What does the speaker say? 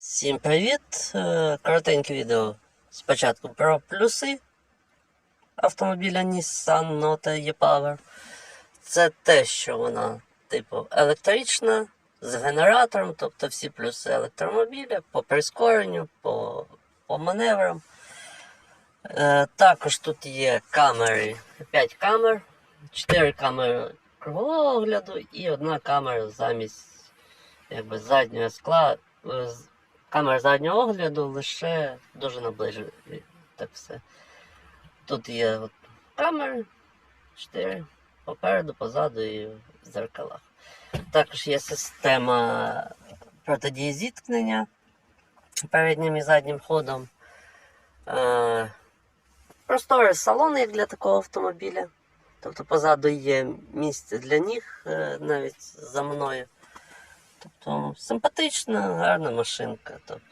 Всім привіт! Е, Коротеньке відео спочатку про плюси автомобіля Nissan Note E-Power. Це те, що вона, типу, електрична, з генератором, тобто всі плюси електромобіля по прискоренню, по, по маневрам. Е, також тут є камери, 5 камер, 4 камери кругового огляду і одна камера замість якби, заднього скла. Камера заднього огляду лише дуже наближує. Так все. Тут є от камери 4 попереду, позаду і в зеркалах. Також є система протидії зіткнення переднім і заднім ходом. Е, Просторий салон, як для такого автомобіля. Тобто позаду є місце для ніг е, навіть за мною. Тобто симпатична, гарна машинка. Тобто,